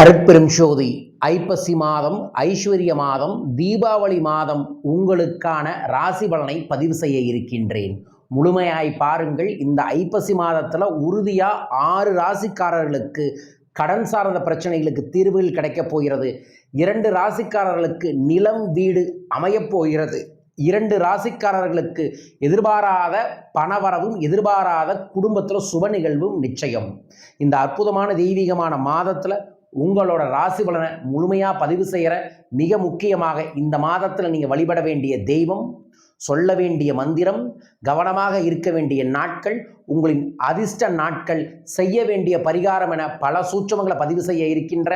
அருட்பெரும் ஜோதி ஐப்பசி மாதம் ஐஸ்வர்ய மாதம் தீபாவளி மாதம் உங்களுக்கான ராசி பலனை பதிவு செய்ய இருக்கின்றேன். முழுமையாய் பாருங்கள் இந்த ஐப்பசி மாதத்தில் உறுதியாக ஆறு ராசிக்காரர்களுக்கு கடன் சார்ந்த பிரச்சனைகளுக்கு தீர்வுகள் கிடைக்கப் போகிறது. இரண்டு ராசிக்காரர்களுக்கு நிலம் வீடு அமையப் போகிறது. இரண்டு ராசிக்காரர்களுக்கு எதிர்பாராத பணவரவும் எதிர்பாராத குடும்பத்தில் சுப நிகழ்வும் நிச்சயம். இந்த அற்புதமான தெய்வீகமான மாதத்தில் உங்களோட ராசி பலனை முழுமையாக பதிவு செய்கிற மிக முக்கியமாக இந்த மாதத்தில் நீங்கள் வழிபட வேண்டிய தெய்வம் சொல்ல வேண்டிய மந்திரம் கவனமாக இருக்க வேண்டிய நாட்கள் உங்களின் அதிர்ஷ்ட நாட்கள் செய்ய வேண்டிய பரிகாரம் என பல சூட்சமங்களை பதிவு செய்ய இருக்கின்ற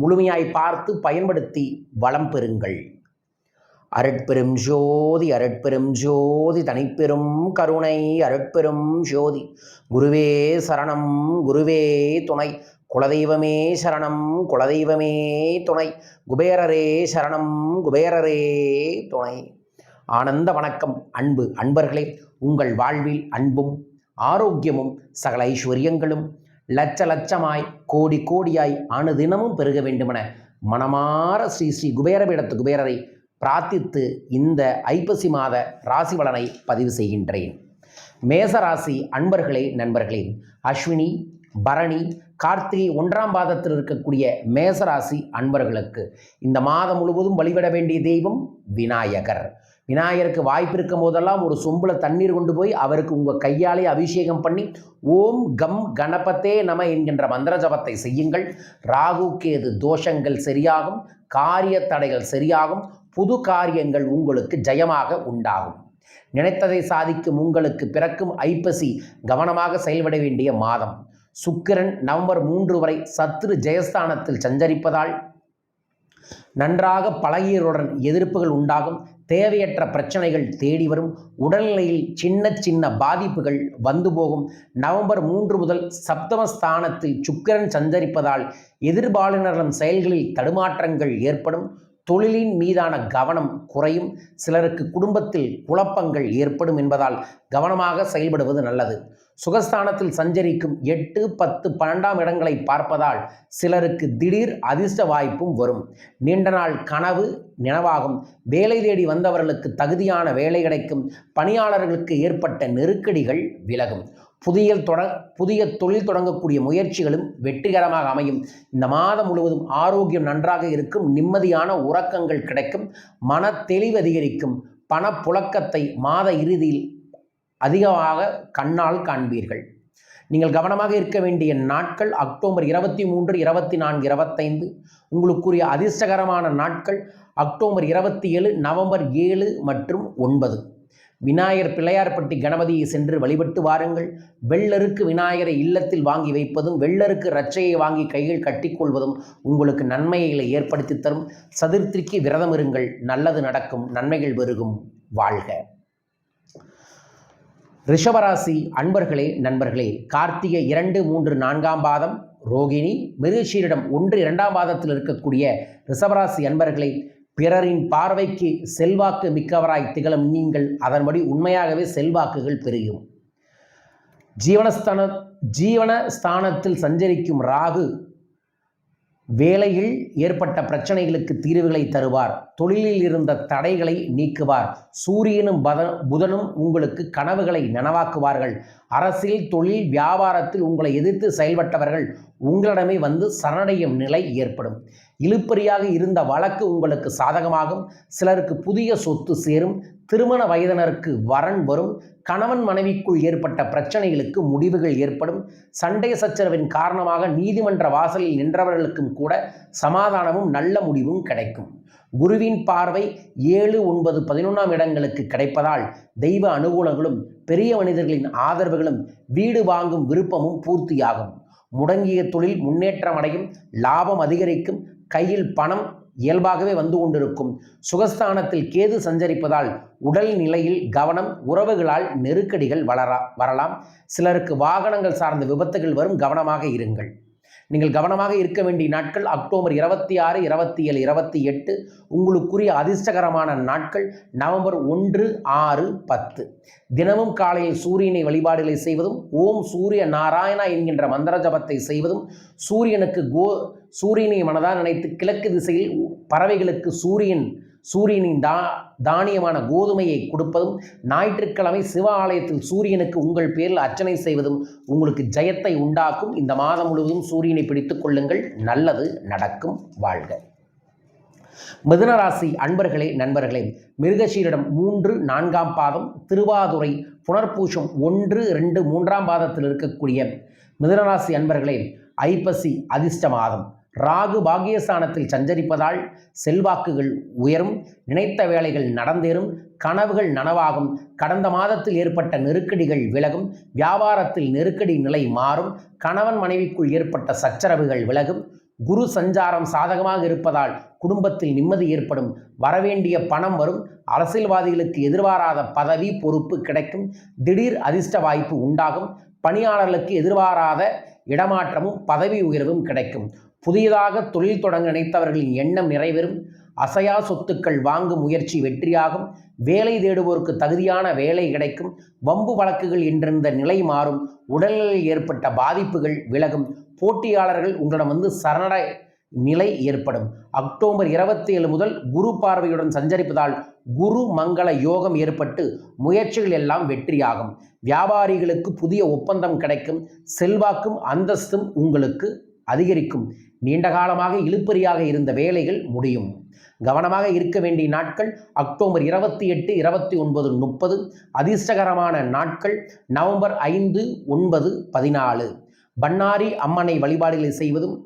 முழுமையாய் பார்த்து பயன்படுத்தி வளம் பெறுங்கள். அருட்பெரும் ஜோதி அருட்பெரும் ஜோதி தனிப்பெரும் கருணை அருட்பெரும் ஜோதி. குருவே சரணம் குருவே துணை. குலதெய்வமே சரணம் குலதெய்வமே துணை. குபேரரே சரணம் குபேரரே துணை. ஆனந்த வணக்கம் அன்பு அன்பர்களே. உங்கள் வாழ்வில் அன்பும் ஆரோக்கியமும் சகல ஐஸ்வர்யங்களும் லட்ச லட்சமாய் கோடி கோடியாய் அணுதினமும் பெருக வேண்டுமென மனமார ஸ்ரீ ஸ்ரீ குபேரபீடத்து குபேரரை பிரார்த்தித்து இந்த ஐப்பசி மாத ராசி பலனை பதிவு செய்கின்றேன். மேசராசி அன்பர்களே நண்பர்களே. அஸ்வினி பரணி கார்த்திகை ஒன்றாம் பாதத்தில் இருக்கக்கூடிய மேசராசி அன்பர்களுக்கு இந்த மாதம் முழுவதும் வழிபட வேண்டிய தெய்வம் விநாயகர். விநாயகருக்கு வாய்ப்பு இருக்கும் போதெல்லாம் ஒரு சொம்பில் தண்ணீர் கொண்டு போய் அவருக்கு உங்கள் கையாலே அபிஷேகம் பண்ணி ஓம் கம் கணபத்தே நம என்கின்ற மந்திர ஜபத்தை செய்யுங்கள். ராகு கேது தோஷங்கள் சரியாகும் காரிய தடைகள் சரியாகும் புது காரியங்கள் உங்களுக்கு ஜெயமாக உண்டாகும். நினைத்ததை சாதிக்கும் உங்களுக்கு பிறக்கும் ஐப்பசி கவனமாக செயல்பட வேண்டிய மாதம். சுக்கிரன் நவம்பர் மூன்று வரை சத்ரு ஜெயஸ்தானத்தில் சஞ்சரிப்பதால் நன்றாக பழகியருடன் எதிர்ப்புகள் உண்டாகும். தேவையற்ற பிரச்சனைகள் தேடி வரும். உடல்நிலையில் சின்ன சின்ன பாதிப்புகள் வந்து போகும். நவம்பர் மூன்று முதல் சப்தமஸ்தானத்தில் சுக்கிரன் சஞ்சரிப்பதால் எதிர்பாலினரின் செயல்களில் தடுமாற்றங்கள் ஏற்படும். தொழிலின் மீதான கவனம் குறையும். சிலருக்கு குடும்பத்தில் குழப்பங்கள் ஏற்படும் என்பதால் கவனமாக செயல்படுவது நல்லது. சுகஸ்தானத்தில் சஞ்சரிக்கும் எட்டு பத்து பன்னெண்டாம் இடங்களை பார்ப்பதால் சிலருக்கு திடீர் அதிர்ஷ்ட வாய்ப்பும் வரும். நீண்ட நாள் கனவு நினைவாகும். வேலை தேடி வந்தவர்களுக்கு தகுதியான வேலை கிடைக்கும். பணியாளர்களுக்கு ஏற்பட்ட நெருக்கடிகள் விலகும். புதிய தொட புதிய தொழில் தொடங்கக்கூடிய முயற்சிகளும் வெற்றிகரமாக அமையும். இந்த மாதம் முழுவதும் ஆரோக்கியம் நன்றாக இருக்கும் நிம்மதியான உறக்கங்கள் கிடைக்கும் மன தெளிவு அதிகரிக்கும் பணப்புழக்கத்தை மாத இறுதியில் அதிகமாக கண்ணால் காண்பீர்கள். நீங்கள் கவனமாக இருக்க வேண்டிய நாட்கள் அக்டோபர் இருபத்தி மூன்று இருபத்தி நான்கு இருபத்தைந்து. உங்களுக்குரிய அதிர்ஷ்டகரமான நாட்கள் அக்டோபர் இருபத்தி ஏழு நவம்பர் ஏழு மற்றும் ஒன்பது. விநாயகர் பிள்ளையார்பட்டி கணபதியை சென்று வழிபட்டு வாருங்கள். வெள்ளருக்கு விநாயகரை இல்லத்தில் வாங்கி வைப்பதும் வெள்ளருக்கு ரச்சையை வாங்கி கையில் கட்டிக்கொள்வதும் உங்களுக்கு நன்மைகளை ஏற்படுத்தி தரும். சதுர்த்திக்கு விரதம் இருங்கள். நல்லது நடக்கும். நன்மைகள் பெருகும். வாழ்க. ரிஷபராசி அன்பர்களே நண்பர்களே கார்த்திகை இரண்டு மூன்று நான்காம் பாதம் ரோகிணி மிருகஷீரிடம் ஒன்று இரண்டாம் பாதத்தில் இருக்கக்கூடிய ரிஷபராசி அன்பர்களை பிறரின் பார்வைக்கு செல்வாக்கு மிக்கவராய் திகழும் நீங்கள் அதன்படி உண்மையாகவே செல்வாக்குகள் பெருகும். ஜீவனஸ்தான ஜீவனஸ்தானத்தில் சஞ்சரிக்கும் ராகு வேலையில் ஏற்பட்ட பிரச்சனைகளுக்கு தீர்வுகளை தருவார். தொழிலில் இருந்த தடைகளை நீக்குவார். சூரியனும் பத புதனும் உங்களுக்கு கனவுகளை நனவாக்குவார்கள். அரசியல் தொழில் வியாபாரத்தில் உங்களை எதிர்த்து செயல்பட்டவர்கள் உங்களிடமே வந்து சரணடையும் நிலை ஏற்படும். இழுப்பறியாக இருந்த வழக்கு உங்களுக்கு சாதகமாகும். சிலருக்கு புதிய சொத்து சேரும். திருமண வயதினருக்கு வரன் வரும். கணவன் மனைவிக்குள் ஏற்பட்ட பிரச்சனைகளுக்கு முடிவுகள் ஏற்படும். சண்டை சச்சரவின் காரணமாக நீதிமன்ற வாசலில் நின்றவர்களுக்கும் கூட சமாதானமும் நல்ல முடிவும் கிடைக்கும். குருவின் பார்வை ஏழு ஒன்பது பதினொன்றாம் இடங்களுக்கு கிடைப்பதால் தெய்வ அனுகூலங்களும் பெரிய மனிதர்களின் ஆதரவுகளும் வீடு வாங்கும் விருப்பமும் பூர்த்தியாகும். முடங்கிய தொழில் முன்னேற்றம் அடையும் லாபம் அதிகரிக்கும் கையில் பணம் இயல்பாகவே வந்து கொண்டிருக்கும். சுகஸ்தானத்தில் கேது சஞ்சரிப்பதால் உடல் நிலையில் கவனம் உறவுகளால் நெருக்கடிகள் வளரா வரலாம். சிலருக்கு வாகனங்கள் சார்ந்த விபத்துகள் வரும் கவனமாக இருங்கள். நீங்கள் கவனமாக இருக்க வேண்டிய நாட்கள் அக்டோபர் இருபத்தி ஆறு இருபத்தி ஏழு இருபத்தி எட்டு உங்களுக்குரிய அதிர்ஷ்டகரமான நாட்கள் நவம்பர் ஒன்று ஆறு பத்து. தினமும் காலையில் சூரியனை வழிபாடுகளை செய்வதும் ஓம் சூரிய நாராயணா என்கின்ற மந்திர ஜபத்தை செய்வதும் சூரியனுக்கு கோ சூரியனை மனதாக நினைத்து கிழக்கு திசையில் பறவைகளுக்கு சூரியன் சூரியனின் தா தானியமான கோதுமையை கொடுப்பதும் ஞாயிற்றுக்கிழமை சிவ ஆலயத்தில் சூரியனுக்கு உங்கள் பேரில் அர்ச்சனை செய்வதும் உங்களுக்கு ஜெயத்தை உண்டாக்கும். இந்த மாதம் முழுவதும் சூரியனை பிடித்துக் கொள்ளுங்கள். நல்லது நடக்கும். வாழ்க. மிதுனராசி அன்பர்களே நண்பர்களே மிருகசீரிடம் மூன்று நான்காம் பாதம் திருவாதுரை புனர்பூஷம் ஒன்று ரெண்டு மூன்றாம் பாதத்தில் இருக்கக்கூடிய மிதுனராசி அன்பர்களே ஐப்பசி அதிர்ஷ்ட மாதம். ராகு பாகியஸ்தானத்தில் சஞ்சரிப்பதால் செல்வாக்குகள் உயரும் நினைத்த வேலைகள் நடந்தேறும் கனவுகள் நனவாகும் கடந்த மாதத்தில் ஏற்பட்ட நெருக்கடிகள் விலகும் வியாபாரத்தில் நெருக்கடி நிலை மாறும் கணவன் மனைவிக்குள் ஏற்பட்ட சச்சரவுகள் விலகும் குரு சஞ்சாரம் சாதகமாக இருப்பதால் குடும்பத்தில் நிம்மதி ஏற்படும் வரவேண்டிய பணம் வரும் அரசியல்வாதிகளுக்கு எதிர்பாராத பதவி பொறுப்பு கிடைக்கும் திடீர் அதிர்ஷ்ட வாய்ப்பு உண்டாகும் பணியாளர்களுக்கு எதிர்பாராத இடமாற்றமும் பதவி உயர்வும் கிடைக்கும். புதியதாக தொழில் தொடங்க நினைத்தவர்களின் எண்ணம் நிறைவேறும். அசையா சொத்துக்கள் வாங்கும் முயற்சி வெற்றியாகும். வேலை தேடுவோருக்கு தகுதியான வேலை கிடைக்கும். வம்பு வழக்குகள் என்றிருந்த நிலை மாறும். உடல்நிலையில் ஏற்பட்ட பாதிப்புகள் விலகும். போட்டியாளர்கள் உங்களிடம் வந்து சரணடை நிலை ஏற்படும். அக்டோபர் இருபத்தி ஏழு முதல் குரு பார்வையுடன் சஞ்சரிப்பதால் குரு மங்கள யோகம் ஏற்பட்டு முயற்சிகள் எல்லாம் வெற்றியாகும். வியாபாரிகளுக்கு புதிய ஒப்பந்தம் கிடைக்கும். செல்வாக்கும் அந்தஸ்தும் உங்களுக்கு அதிகரிக்கும். நீண்ட காலமாக இழுப்பறியாக இருந்த வேலைகள் முடியும். கவனமாக இருக்க வேண்டிய நாட்கள் அக்டோபர் இருபத்தி எட்டு இருபத்தி ஒன்பது முப்பது. அதிர்ஷ்டகரமான நாட்கள் நவம்பர் ஐந்து ஒன்பது பதினாலு. பண்ணாரி அம்மனை வழிபாடுகளை செய்வதும்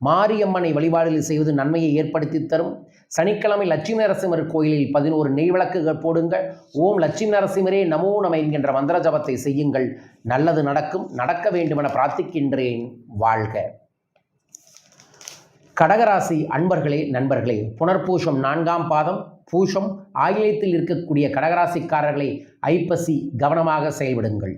மாரியம்மனை வழிபாடுகளை செய்வது நன்மையை ஏற்படுத்தி தரும். சனிக்கிழமை லட்சுமி நரசிம்மர் கோயிலில் பதினோரு நெய் விளக்குகள் போடுங்கள். ஓம் லட்சுமி நரசிம்மரே நமோ நம என்கின்ற மந்திர ஜபத்தை செய்யுங்கள். நல்லது நடக்கும் நடக்க வேண்டுமென பிரார்த்திக்கின்றேன். வாழ்க. கடகராசி அன்பர்களே நண்பர்களே புனர்பூஷம் நான்காம் பாதம் பூஷம் ஆயிலத்தில் இருக்கக்கூடிய கடகராசிக்காரர்களை ஐப்பசி கவனமாக செயல்படுங்கள்.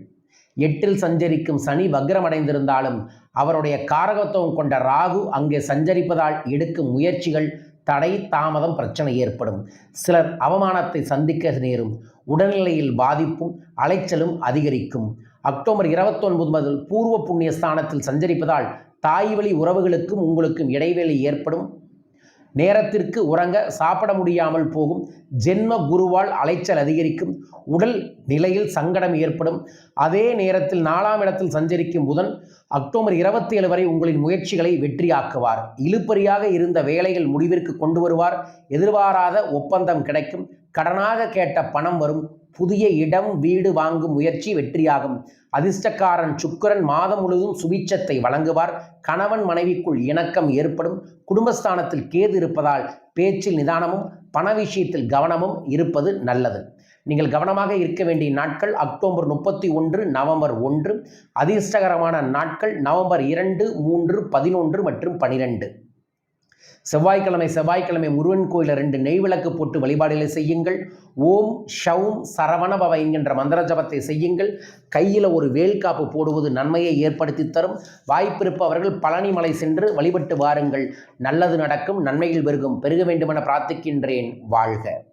எட்டில் சஞ்சரிக்கும் சனி வக்ரமடைந்திருந்தாலும் அவருடைய காரகத்துவம் கொண்ட ராகு அங்கே சஞ்சரிப்பதால் எடுக்கும் முயற்சிகள் தடை தாமதம் பிரச்சனை ஏற்படும். சிலர் அவமானத்தை சந்திக்க நேரும் உடல்நிலையில் பாதிப்பும் அலைச்சலும் அதிகரிக்கும். அக்டோபர் இருபத்தொன்பது முதல் பூர்வ புண்ணிய ஸ்தானத்தில் சஞ்சரிப்பதால் தாய் வழி உறவுகளுக்கும் உங்களுக்கும் இடைவெளி ஏற்படும். நேரத்திற்கு உறங்க சாப்பிட முடியாமல் போகும். ஜென்ம குருவால் அலைச்சல் அதிகரிக்கும். உடல் நிலையில் சங்கடம் ஏற்படும். அதே நேரத்தில் நாலாம் இடத்தில் சஞ்சரிக்கும் புதன் அக்டோபர் இருபத்தி ஏழு வரை உங்களின் முயற்சிகளை வெற்றியாக்குவார். இழுப்பறியாக இருந்த வேலைகள் முடிவிற்கு கொண்டு வருவார். எதிர்பாராத ஒப்பந்தம் கிடைக்கும். கடனாக கேட்ட பணம் வரும். புதிய இடம் வீடு வாங்கும் முயற்சி வெற்றியாகும். அதிர்ஷ்டக்காரன் சுக்கரன் மாதம் முழுவதும் சுபிச்சத்தை வழங்குவார். கணவன் மனைவிக்குள் இணக்கம் ஏற்படும். குடும்பஸ்தானத்தில் கேது இருப்பதால் பேச்சில் நிதானமும் பண விஷயத்தில் கவனமும் இருப்பது நல்லது. நீங்கள் கவனமாக இருக்க வேண்டிய நாட்கள் அக்டோபர் முப்பத்தி ஒன்று நவம்பர் ஒன்று. அதிர்ஷ்டகரமான நாட்கள் நவம்பர் இரண்டு மூன்று பதினொன்று மற்றும் பனிரெண்டு. செவ்வாய்க்கிழமை செவ்வாய்க்கிழமை முருகன் கோயிலில் ரெண்டு நெய் விளக்கு போட்டு வழிபாடுகளை செய்யுங்கள். ஓம் ஷவும் சரவணபவ என்கின்ற மந்திர ஜபத்தை செய்யுங்கள். கையில் ஒரு வேல்காப்பு போடுவது நன்மையை ஏற்படுத்தி தரும். வாய்ப்பிருப்பவர்கள் பழனிமலை சென்று வழிபட்டு வாருங்கள். நல்லது நடக்கும் நன்மைகள் பெருகும். பெருக வேண்டுமென பிரார்த்திக்கின்றேன். வாழ்க.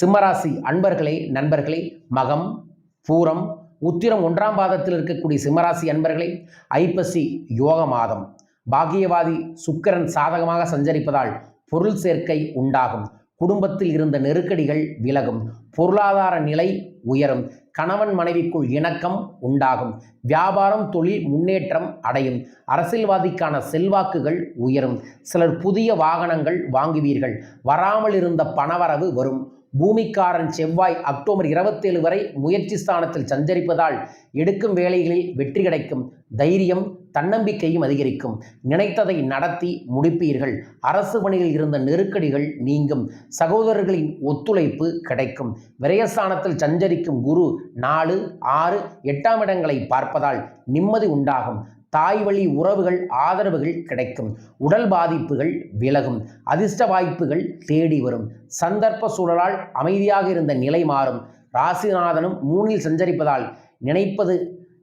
சிம்மராசி அன்பர்களே நண்பர்களே மகம் பூரம் உத்திரம் ஒன்றாம் பாதத்தில் இருக்கக்கூடிய சிம்மராசி அன்பர்களே ஐப்பசி யோக மாதம். பாகியவாதி சுக்கிரன் சாதகமாக சஞ்சரிப்பதால் பொருள் சேர்க்கை உண்டாகும். குடும்பத்தில் இருந்த நெருக்கடிகள் விலகும். பொருளாதார நிலை உயரும். கணவன் மனைவிக்குள் இணக்கம் உண்டாகும். வியாபாரம் தொழில் முன்னேற்றம் அடையும். அரசியல்வாதிக்கான செல்வாக்குகள் உயரும். சிலர் புதிய வாகனங்கள் வாங்குவீர்கள். வராமல் இருந்த பணவரவு வரும். பூமிக்காரன் செவ்வாய் அக்டோபர் இருபத்தேழு வரை முயற்சி ஸ்தானத்தில் சஞ்சரிப்பதால் எடுக்கும் வேலைகளில் வெற்றி கிடைக்கும். தைரியம் தன்னம்பிக்கையும் அதிகரிக்கும். நினைத்ததை நடத்தி முடிப்பீர்கள். அரசு பணியில் இருந்த நெருக்கடிகள் நீங்கும். சகோதரர்களின் ஒத்துழைப்பு கிடைக்கும். விரயஸ்தானத்தில் சஞ்சரிக்கும் குரு நாலு ஆறு எட்டாம் இடங்களை பார்ப்பதால் நிம்மதி உண்டாகும். தாய் வழி உறவுகள் ஆதரவுகள் கிடைக்கும். உடல் பாதிப்புகள் விலகும். அதிர்ஷ்ட வாய்ப்புகள் தேடி வரும். சந்தர்ப்ப சூழலால் அமைதியாக இருந்த நிலை மாறும். ராசிநாதனும் மூனில் சஞ்சரிப்பதால் நினைப்பது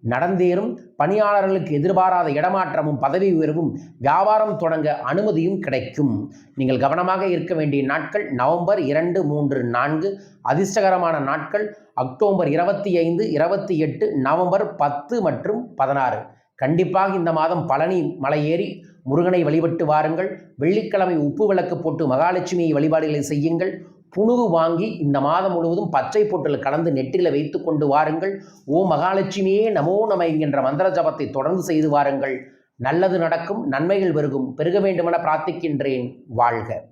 நடந்தேறும். பணியாளர்களுக்கு எதிர்பாராத இடமாற்றமும் பதவி உயர்வும் வியாபாரம் தொடங்க அனுமதியும் கிடைக்கும். நீங்கள் கவனமாக இருக்க வேண்டிய நாட்கள் நவம்பர் இரண்டு மூன்று நான்கு. அதிர்ஷ்டகரமான நாட்கள் அக்டோபர் இருபத்தி ஐந்து இருபத்தி எட்டு நவம்பர் பத்து மற்றும் பதினாறு. கண்டிப்பாக இந்த மாதம் பழனி மலை ஏறி முருகனை வழிபட்டு வாருங்கள். வெள்ளிக்கிழமை உப்பு விளக்கு போட்டு மகாலட்சுமியை வழிபாடுகளை செய்யுங்கள். புணுகு வாங்கி இந்த மாதம் முழுவதும் பச்சை பொட்டில் கலந்து நெற்றில வைத்து கொண்டு வாருங்கள். ஓ மகாலட்சுமியே நமோ நம என்கின்ற மந்திர ஜபத்தை தொடர்ந்து செய்து வாருங்கள். நல்லது நடக்கும் நன்மைகள் பெருகும். பெருக வேண்டுமென பிரார்த்திக்கின்றேன். வாழ்க.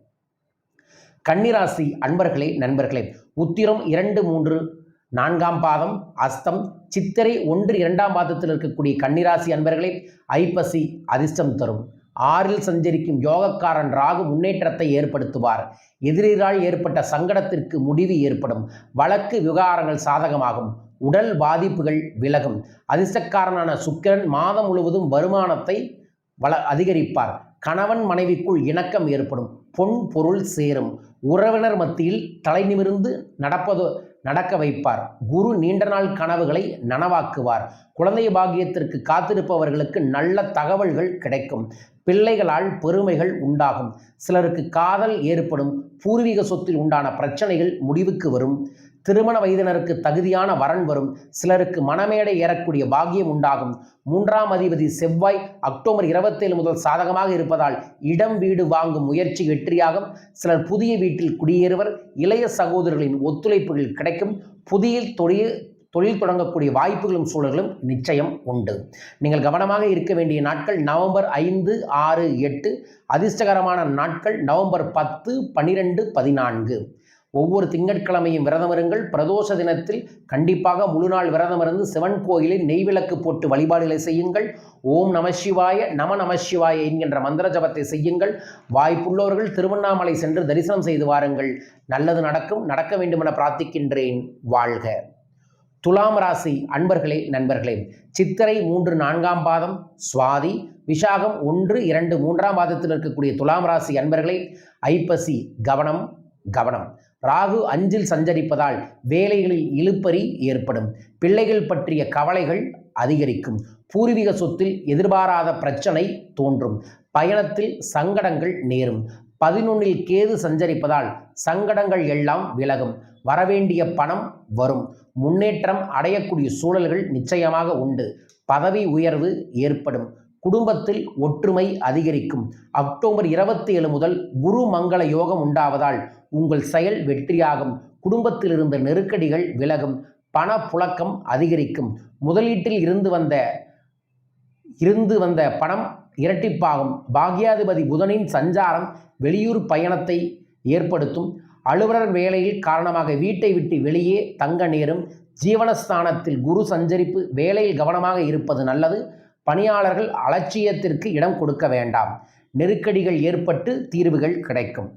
கன்னிராசி அன்பர்களே நண்பர்களே உத்திரம் இரண்டு மூன்று நான்காம் பாதம் அஸ்தம் சித்திரை ஒன்று இரண்டாம் பாதத்தில் இருக்கக்கூடிய கன்னிராசி அன்பர்களே ஐப்பசி அதிர்ஷ்டம் தரும். ஆறில் சஞ்சரிக்கும் யோகக்காரன் ராகு முன்னேற்றத்தை ஏற்படுத்துவார். எதிரிகளால் ஏற்பட்ட சங்கடத்திற்கு முடிவு ஏற்படும். வழக்கு விவகாரங்கள் சாதகமாகும். உடல் பாதிப்புகள் விலகும். அதிர்ஷ்டக்காரனான சுக்கிரன் மாதம் முழுவதும் வருமானத்தை வள அதிகரிப்பார். கணவன் மனைவிக்குள் இணக்கம் ஏற்படும். பொன் பொருள் சேரும். உறவினர் மத்தியில் தலை நிமிர்ந்து நடப்பது நடக்க வைப்பார். குரு நீண்ட நாள் கனவுகளை நனவாக்குவார். குழந்தை பாக்கியத்திற்கு காத்திருப்பவர்களுக்கு நல்ல தகவல்கள் கிடைக்கும். பிள்ளைகளால் பெருமைகள் உண்டாகும். சிலருக்கு காதல் ஏற்படும். பூர்வீக சொத்தில் உண்டான பிரச்சனைகள் முடிவுக்கு வரும். திருமண வயதினருக்கு தகுதியான வரன் வரும். சிலருக்கு மனமேடை ஏறக்கூடிய பாகியம் உண்டாகும். மூன்றாம் அதிபதி செவ்வாய் அக்டோபர் இருபத்தேழு முதல் சாதகமாக இருப்பதால் இடம் வீடு வாங்கும் முயற்சி வெற்றியாகும். சிலர் புதிய வீட்டில் குடியேறுவர். இளைய சகோதரர்களின் ஒத்துழைப்புகள் கிடைக்கும். புதிய தொழில் தொழில் தொடங்கக்கூடிய வாய்ப்புகளும் சூழல்களும் நிச்சயம் உண்டு. நீங்கள் கவனமாக இருக்க வேண்டிய நாட்கள் நவம்பர் ஐந்து ஆறு எட்டு அதிர்ஷ்டகரமான நாட்கள் நவம்பர் பத்து பன்னிரெண்டு பதினான்கு. ஒவ்வொரு திங்கட்கிழமையும் விரதம் இருங்கள். பிரதோஷ தினத்தில் கண்டிப்பாக முழு நாள் விரதம் இருந்து சிவன் கோயிலில் நெய்விளக்கு போட்டு வழிபாடுகளை செய்யுங்கள். ஓம் நம சிவாய நம நம சிவாய என்கின்ற மந்திர ஜபத்தை செய்யுங்கள். வாய்ப்புள்ளவர்கள் திருவண்ணாமலை சென்று தரிசனம் செய்து வாருங்கள். நல்லது நடக்கும் நடக்க வேண்டுமென பிரார்த்திக்கின்றேன். வாழ்க. துலாம் ராசி அன்பர்களே நண்பர்களே சித்திரை மூன்று நான்காம் பாதம் சுவாதி விஷாகம் ஒன்று இரண்டு மூன்றாம் பாதத்தில் இருக்கக்கூடிய துலாம் ராசி அன்பர்களே ஐப்பசி கவனம் கவனம். ராகு அஞ்சில் சஞ்சரிப்பதால் வேலைகளில் இழுப்பறி ஏற்படும். பிள்ளைகள் பற்றிய கவலைகள் அதிகரிக்கும். பூர்வீக சொத்தில் எதிர்பாராத பிரச்சனை தோன்றும். பயணத்தில் சங்கடங்கள் நேரும். பதினொன்னில் கேது சஞ்சரிப்பதால் சங்கடங்கள் எல்லாம் விலகும். வரவேண்டிய பணம் வரும். முன்னேற்றம் அடையக்கூடிய சூழல்கள் நிச்சயமாக உண்டு. பதவி உயர்வு ஏற்படும். குடும்பத்தில் ஒற்றுமை அதிகரிக்கும். அக்டோபர் இருபத்தி ஏழு முதல் குரு மங்கள யோகம் உண்டாவதால் உங்கள் செயல் வெற்றியாகும். குடும்பத்தில் இருந்த நெருக்கடிகள் விலகும். பண புழக்கம் அதிகரிக்கும். முதலீட்டில் இருந்து வந்த இருந்து வந்த பணம் இரட்டிப்பாகும். பாக்யாதிபதி புதனின் சஞ்சாரம் வெளியூர் பயணத்தை ஏற்படுத்தும். அலுவலர் வேலையில் காரணமாக வீட்டை விட்டு வெளியே தங்க நேரும் ஜீவனஸ்தானத்தில் குரு சஞ்சரிப்பு வேலையில் கவனமாக இருப்பது நல்லது. பணியாளர்கள் அலட்சியத்திற்கு இடம் கொடுக்க வேண்டாம். நெருக்கடிகள் ஏற்பட்டு தீர்வுகள் கிடைக்கும்.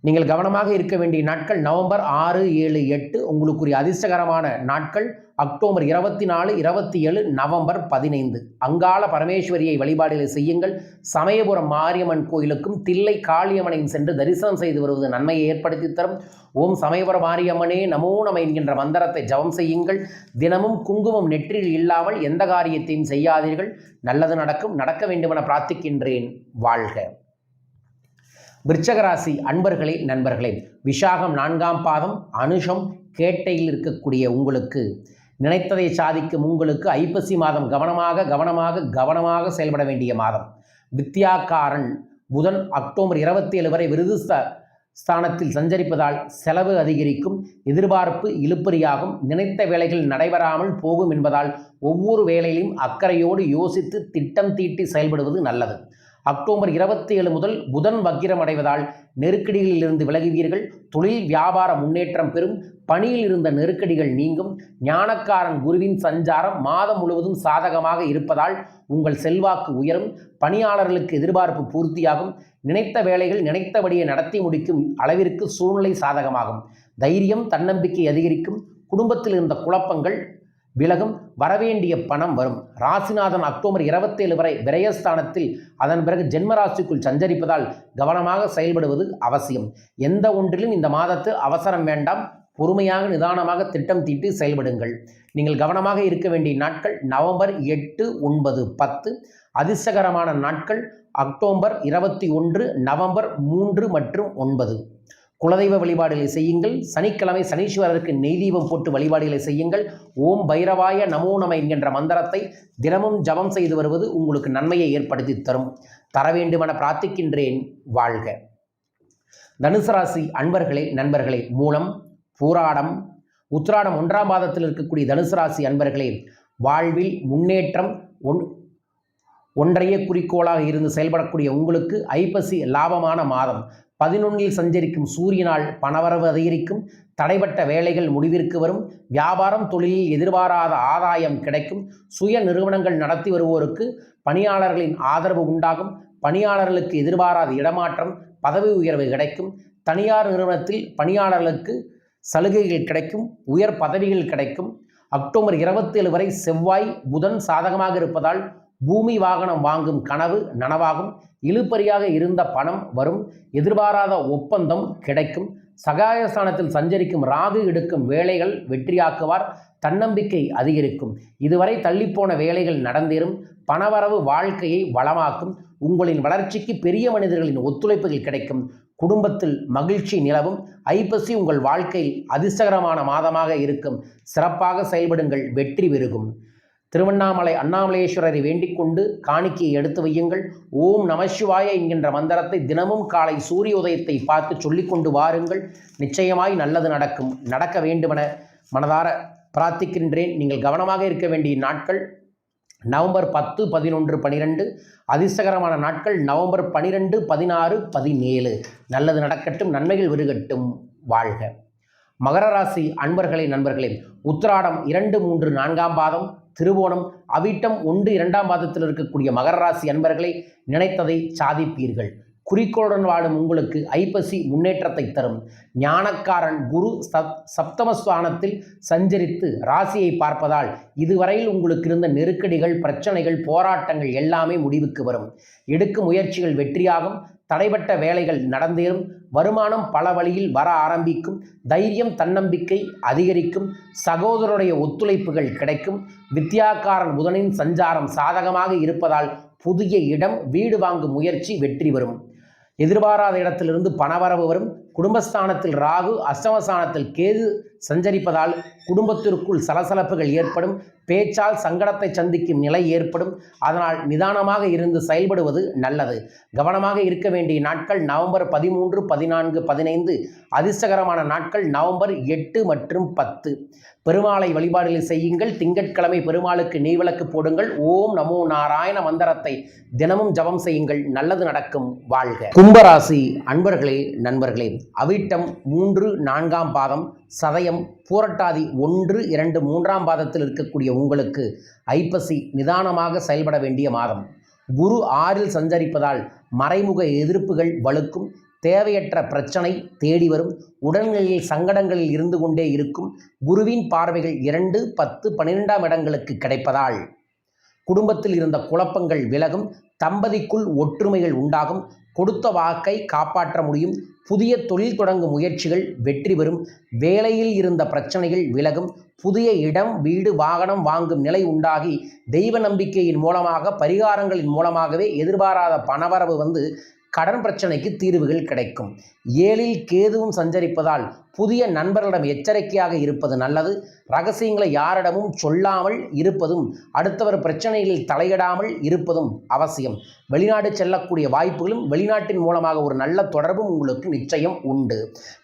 நீங்கள் கவனமாக இருக்க வேண்டிய நாட்கள் நவம்பர் ஆறு ஏழு எட்டு. உங்களுக்குரிய அதிர்ஷ்டகரமான நாட்கள். அக்டோபர் இருபத்தி நாலு இருபத்தி ஏழு நவம்பர் பதினைந்து. அங்காள பரமேஸ்வரியை வழிபாடுகளை செய்யுங்கள். சமயபுரம் மாரியம்மன் கோயிலுக்கும் தில்லை காளியம்மனையும் சென்று தரிசனம் செய்து வருவது நன்மையை ஏற்படுத்தி தரும். ஓம் சமயபுரம் மாரியம்மனே நமோ நம என்கின்ற மந்திரத்தை ஜபம் செய்யுங்கள். தினமும் குங்குமம் நெற்றில் இல்லாமல் எந்த காரியத்தையும் செய்யாதீர்கள். நல்லது நடக்கும் நடக்க வேண்டுமென பிரார்த்திக்கின்றேன். வாழ்க. விருச்சகராசி அன்பர்களே நண்பர்களே விஷாகம் நான்காம் பாதம் அனுஷம் கேட்டையில் இருக்கக்கூடிய உங்களுக்கு நினைத்ததை சாதிக்கும் உங்களுக்கு ஐப்பசி மாதம் கவனமாக கவனமாக கவனமாக செயல்பட வேண்டிய மாதம். வித்யாக்காரன் புதன் அக்டோபர் இருபத்தி ஏழு வரை விருது ஸ்தானத்தில் சஞ்சரிப்பதால் செலவு அதிகரிக்கும் எதிர்பார்ப்பு இழுப்பறியாகும் நினைத்த வேலைகள் நடைபெறாமல் போகும் என்பதால் ஒவ்வொரு வேலையிலும் அக்கறையோடு யோசித்து திட்டம் தீட்டி செயல்படுவது நல்லது. அக்டோபர் இருபத்தி ஏழு முதல் புதன் வக்கிரம் அடைவதால் நெருக்கடிகளில் இருந்து விலகுவீர்கள். தொழில் வியாபார முன்னேற்றம் பெறும். பணியில் இருந்த நெருக்கடிகள் நீங்கும். ஞானக்காரன் குருவின் சஞ்சாரம் மாதம் முழுவதும் சாதகமாக இருப்பதால் உங்கள் செல்வாக்கு உயரும். பணியாளர்களுக்கு எதிர்பார்ப்பு பூர்த்தியாகும். நினைத்த வேலைகள் நினைத்தபடியே நடத்தி முடிக்கும் அளவிற்கு சூழ்நிலை சாதகமாகும். தைரியம் தன்னம்பிக்கை அதிகரிக்கும். குடும்பத்தில் இருந்த குழப்பங்கள் விலகும் வரவேண்டிய பணம் வரும். ராசிநாதன் அக்டோபர் இருபத்தேழு வரை விரயஸ்தானத்தில் அதன் பிறகு ஜென்மராசிக்குள் சஞ்சரிப்பதால் கவனமாக செயல்படுவது அவசியம். எந்த ஒன்றிலும் இந்த மாதத்து அவசரம் வேண்டாம். பொறுமையாக நிதானமாக திட்டம் தீட்டி செயல்படுங்கள். நீங்கள் கவனமாக இருக்க வேண்டிய நாட்கள் நவம்பர் எட்டு ஒன்பது பத்து. அதிர்ஷ்டகரமான நாட்கள் அக்டோபர் இருபத்தி ஒன்று நவம்பர் மூன்று மற்றும் ஒன்பது. குலதெய்வ வழிபாடுகளை செய்யுங்கள். சனிக்கிழமை சனீஸ்வரருக்கு நெய் தீபம் போட்டு வழிபாடுகளை செய்யுங்கள். ஓம் பைரவாய நமோ நம என்கின்ற மந்திரத்தை தினமும் ஜபம் செய்து வருவது உங்களுக்கு நன்மையை ஏற்படுத்தி தரும். தர வேண்டுமென பிரார்த்திக்கின்றேன். வாழ்க. தனுசு ராசி அன்பர்களே நண்பர்களே மூலம் பூராடம் உத்ராடம் ஒன்றாம் மாதத்தில் இருக்கக்கூடிய தனுசு ராசி அன்பர்களே வாழ்வில் முன்னேற்றம் ஒன் ஒன்றைய குறிக்கோளாக இருந்து செயல்படக்கூடிய உங்களுக்கு ஐப்பசி லாபமான மாதம். பதினொன்றில் சஞ்சரிக்கும் சூரியனால் பணவரவு அதிகரிக்கும் தடைப்பட்ட வேலைகள் முடிவிற்கு வரும் வியாபாரம் தொழிலில் எதிர்பாராத ஆதாயம் கிடைக்கும் சுய நிறுவனங்கள் நடத்தி வருவோருக்கு பணியாளர்களின் ஆதரவு உண்டாகும் பணியாளர்களுக்கு எதிர்பாராத இடமாற்றம் பதவி உயர்வு கிடைக்கும் தனியார் நிறுவனத்தில் பணியாளர்களுக்கு சலுகைகள் கிடைக்கும் உயர் பதவிகள் கிடைக்கும். அக்டோபர் இருபத்தேழு வரை செவ்வாய் புதன் சாதகமாக இருப்பதால் பூமி வாகனம் வாங்கும் கனவு நனவாகும். இழுப்பறியாக இருந்த பணம் வரும். எதிர்பாராத ஒப்பந்தம் கிடைக்கும். சகாயஸ்தானத்தில் சஞ்சரிக்கும் ராகு எடுக்கும் வேலைகள் வெற்றியாக்குவார். தன்னம்பிக்கை அதிகரிக்கும். இதுவரை தள்ளிப்போன வேலைகள் நடந்தேறும். பணவரவு வாழ்க்கையை வளமாக்கும். உங்களின் வளர்ச்சிக்கு பெரிய மனிதர்களின் ஒத்துழைப்புகள் கிடைக்கும். குடும்பத்தில் மகிழ்ச்சி நிலவும். ஐப்பசி உங்கள் வாழ்க்கையில் அதிர்ஷ்டகரமான மாதமாக இருக்கும். சிறப்பாக செயல்படுங்கள். வெற்றி பெருகும். திருவண்ணாமலை அண்ணாமலேஸ்வரரை வேண்டிக் கொண்டு காணிக்கையை எடுத்து வையுங்கள். ஓம் நமசிவாய என்கின்ற மந்திரத்தை தினமும் காலை சூரிய உதயத்தை பார்த்து சொல்லிக்கொண்டு வாருங்கள். நிச்சயமாய் நல்லது நடக்கும். நடக்க வேண்டுமென மனதார பிரார்த்திக்கின்றேன். நீங்கள் கவனமாக இருக்க வேண்டிய நாட்கள் நவம்பர் பத்து பதினொன்று பனிரெண்டு. அதிர்ஷ்டகரமான நாட்கள் நவம்பர் பனிரெண்டு பதினாறு பதினேழு. நல்லது நடக்கட்டும் நன்மைகள் விருகட்டும் வாழ்க. மகர ராசி அன்பர்களே நண்பர்களே உத்திராடம் இரண்டு மூன்று நான்காம் பாதம் திருவோணம் அவிட்டம் ஒன்று இரண்டாம் பாதத்தில் இருக்கக்கூடிய மகர ராசி அன்பர்களை நினைத்ததை சாதிப்பீர்கள். குறிக்கோளுடன் வாழும் உங்களுக்கு ஐப்பசி முன்னேற்றத்தை தரும். ஞானக்காரன் குரு சப் சப்தமஸ்தானத்தில் சஞ்சரித்து ராசியை பார்ப்பதால் இதுவரையில் உங்களுக்கு இருந்த நெருக்கடிகள் பிரச்சனைகள் போராட்டங்கள் எல்லாமே முடிவுக்கு வரும். எடுக்கும் முயற்சிகள் வெற்றியாகும். தடைப்பட்ட வேலைகள் நடந்தேறும். வருமானம் பல வழியில் வர ஆரம்பிக்கும். தைரியம் தன்னம்பிக்கை அதிகரிக்கும். சகோதரருடைய ஒத்துழைப்புகள் கிடைக்கும். வித்யாக்காரன் புதனின் சஞ்சாரம் சாதகமாக இருப்பதால் புதிய இடம் வீடு வாங்கும் முயற்சி வெற்றி வரும் எதிர்பாராத இடத்திலிருந்து பணவரவு வரும். குடும்பஸ்தானத்தில் ராகு அஷ்டமஸ்தானத்தில் கேது சஞ்சரிப்பதால் குடும்பத்திற்குள் சலசலப்புகள் ஏற்படும். பேச்சால் சங்கடத்தை சந்திக்கும் நிலை ஏற்படும். அதனால் நிதானமாக இருந்து செயல்படுவது நல்லது. கவனமாக இருக்க வேண்டிய நாட்கள் நவம்பர் பதிமூன்று பதினான்கு பதினைந்து. அதிர்ஷ்டகரமான நாட்கள் நவம்பர் எட்டு மற்றும் பத்து. பெருமாளை வழிபாடுகளை செய்யுங்கள். திங்கட்கிழமை பெருமாளுக்கு நீவிளக்கு போடுங்கள். ஓம் நமோ நாராயண மந்திரத்தை தினமும் ஜபம் செய்யுங்கள். நல்லது நடக்கும் வாழ்க. கும்பராசி அன்பர்களே நண்பர்களே அவிட்டம் மூன்று நான்காம் பாதம் சதயம் பூரட்டாதி ஒன்று இரண்டு மூன்றாம் பாதத்தில் இருக்கக்கூடிய உங்களுக்கு ஐப்பசி நிதானமாக செயல்பட வேண்டிய மாதம். குரு ஆறில் சஞ்சரிப்பதால் மறைமுக எதிர்ப்புகள் வலுக்கும் தேவையற்ற பிரச்சனை தேடி வரும் உடல்நிலையில் சங்கடங்களில் இருந்து கொண்டே இருக்கும் குருவின் பார்வைகள் இரண்டு பத்து பன்னிரெண்டாம் இடங்களுக்கு கிடைப்பதால் குடும்பத்தில் இருந்த குழப்பங்கள் விலகும் தம்பதிக்குள் ஒற்றுமைகள் உண்டாகும் கொடுத்த வாக்கை காப்பாற்ற முடியும் புதிய தொழில் தொடங்கும் முயற்சிகள் வெற்றி பெறும். வேலையில் இருந்த பிரச்சனைகள் விலகும். புதிய இடம் வீடு வாகனம் வாங்கும் நிலை உண்டாகி தெய்வ நம்பிக்கையின் மூலமாக பரிகாரங்களின் மூலமாகவே எதிர்பாராத பணவரவு வந்து கடன் பிரச்சனைக்கு தீர்வுகள் கிடைக்கும். ஏழில் கேதுவும் சஞ்சரிப்பதால் புதிய நண்பர்களிடம் எச்சரிக்கையாக இருப்பது நல்லது. ரகசியங்களை யாரிடமும் சொல்லாமல் இருப்பதும் அடுத்தவர் பிரச்சனைகளில் தலையிடாமல் இருப்பதும் அவசியம். வெளிநாடு செல்லக்கூடிய வாய்ப்புகளும் வெளிநாட்டின் மூலமாக ஒரு நல்ல தொடர்பும் உங்களுக்கு நிச்சயம் உண்டு.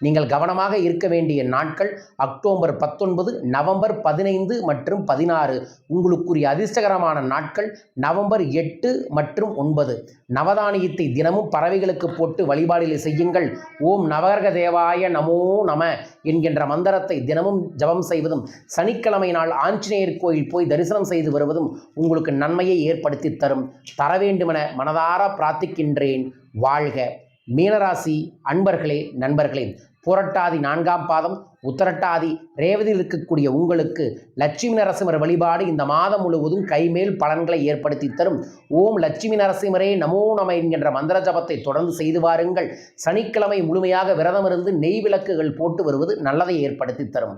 நீங்கள் கவனமாக இருக்க வேண்டிய நாட்கள் அக்டோபர் பத்தொன்பது நவம்பர் பதினைந்து மற்றும் பதினாறு. உங்களுக்குரிய அதிர்ஷ்டகரமான நாட்கள் நவம்பர் எட்டு மற்றும் ஒன்பது. நவதானியத்தை தினமும் பறவைகளுக்கு போட்டு வழிபாடுகளை செய்யுங்கள். ஓம் நவகர்க தேவாய நமோ நம என்கின்ற மந்திரத்தை தினமும் ஜபம் செய்வதும் சனிக்கிழமை நாள் ஆஞ்சநேயர் கோயில் போய் தரிசனம் செய்து வருவதும் உங்களுக்கு நன்மையை ஏற்படுத்தி தரும். தர வேண்டுமென மனதார பிரார்த்திக்கின்றேன். வாழ்க மீனராசி அன்பர்களே நண்பர்களே. புரட்டாதி நான்காம் பாதம் உத்தரட்டாதி ரேவதியில் இருக்கக்கூடிய உங்களுக்கு லட்சுமி நரசிம்மர் வழிபாடு இந்த மாதம் முழுவதும் கைமேல் பலன்களை ஏற்படுத்தி தரும். ஓம் லட்சுமி நரசிம்மரே நமோ நம என்கின்ற மந்திர ஜபத்தை தொடர்ந்து செய்து வாருங்கள். சனிக்கிழமை முழுமையாக விரதம் இருந்து நெய் விளக்குகள் போட்டு வருவது நல்லதை ஏற்படுத்தி தரும்.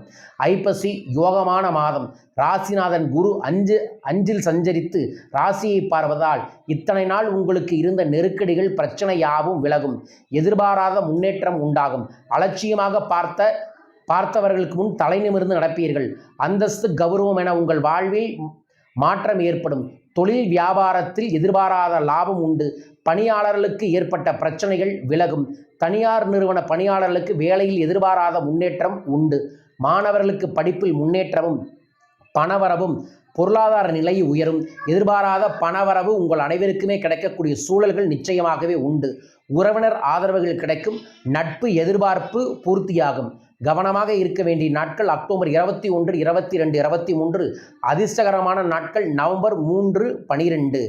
ஐப்பசி யோகமான மாதம். ராசிநாதன் குரு அஞ்சு அஞ்சில் சஞ்சரித்து ராசியை பார்வதால் இத்தனை நாள் உங்களுக்கு இருந்த நெருக்கடிகள் பிரச்சனை யாவும் விலகும். எதிர்பாராத முன்னேற்றம் உண்டாகும். அலட்சியமாக பார்த்த பார்த்தவர்களுக்கு முன் தலை நிமிர்ந்து நடப்பீர்கள். அந்தஸ்து கௌரவம் என உங்கள் வாழ்வில் மாற்றம் ஏற்படும். தொழில் வியாபாரத்தில் எதிர்பாராத லாபம் உண்டு. பணியாளர்களுக்கு ஏற்பட்ட பிரச்சனைகள் விலகும். தனியார் நிறுவன பணியாளர்களுக்கு வேலையில் எதிர்பாராத முன்னேற்றம் உண்டு. மாணவர்களுக்கு படிப்பில் முன்னேற்றமும் பணவரவும் பொருளாதார நிலை உயரும். எதிர்பாராத பணவரவு உங்கள் அனைவருக்குமே கிடைக்கக்கூடிய சூழல்கள் நிச்சயமாகவே உண்டு. உறவினர் ஆதரவுகள் கிடைக்கும். நட்பு எதிர்பார்ப்பு பூர்த்தியாகும். கவனமாக இருக்க வேண்டிய நாட்கள் அக்டோபர் இருபத்தி ஒன்று இருபத்தி ரெண்டு இருபத்தி மூன்று. அதிர்ஷ்டகரமான நாட்கள் நவம்பர் மூன்று பனிரெண்டு.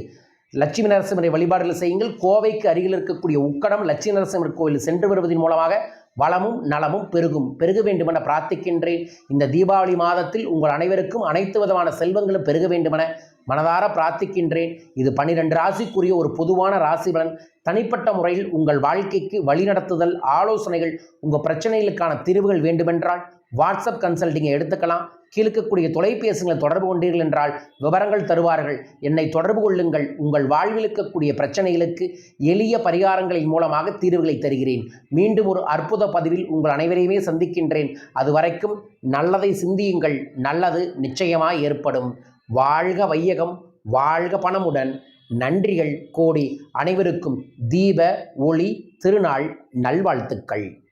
லட்சுமி நரசிம்மரை வழிபாடுகள் செய்யுங்கள். கோவைக்கு அருகில் இருக்கக்கூடிய உக்கடம் லட்சுமி நரசிம்மர் கோயில் சென்று வருவதன் மூலமாக வளமும் நலமும் பெருகும். பெருக வேண்டுமென பிரார்த்திக்கின்றேன். இந்த தீபாவளி மாதத்தில் உங்கள் அனைவருக்கும் அனைத்து விதமான செல்வங்களும் பெருக வேண்டுமென மனதார பிரார்த்திக்கின்றேன். இது பனிரெண்டு ராசிக்குரிய ஒரு பொதுவான ராசி பலன். தனிப்பட்ட முறையில் உங்கள் வாழ்க்கைக்கு வழிநடத்துதல் ஆலோசனைகள் உங்கள் பிரச்சனைகளுக்கான தீர்வுகள் வேண்டுமென்றால் வாட்ஸ்அப் கன்சல்டிங்கை எடுத்துக்கலாம். கீழ்க்கக்கூடிய தொலைபேசிகளை தொடர்பு கொண்டீர்கள் என்றால் விவரங்கள் தருவார்கள். என்னை தொடர்பு கொள்ளுங்கள். உங்கள் வாழ்வில் இருக்கக்கூடிய பிரச்சனைகளுக்கு எளிய பரிகாரங்களின் மூலமாக தீர்வுகளை தருகிறேன். மீண்டும் ஒரு அற்புத பதிவில் உங்கள் அனைவரையுமே சந்திக்கின்றேன். அதுவரைக்கும் நல்லதை சிந்தியுங்கள். நல்லது நிச்சயமாக ஏற்படும். வாழ்க வையகம் வாழ்க பணமுடன். நன்றிகள் கோடி. அனைவருக்கும் தீப ஒளி திருநாள் நல்வாழ்த்துக்கள்.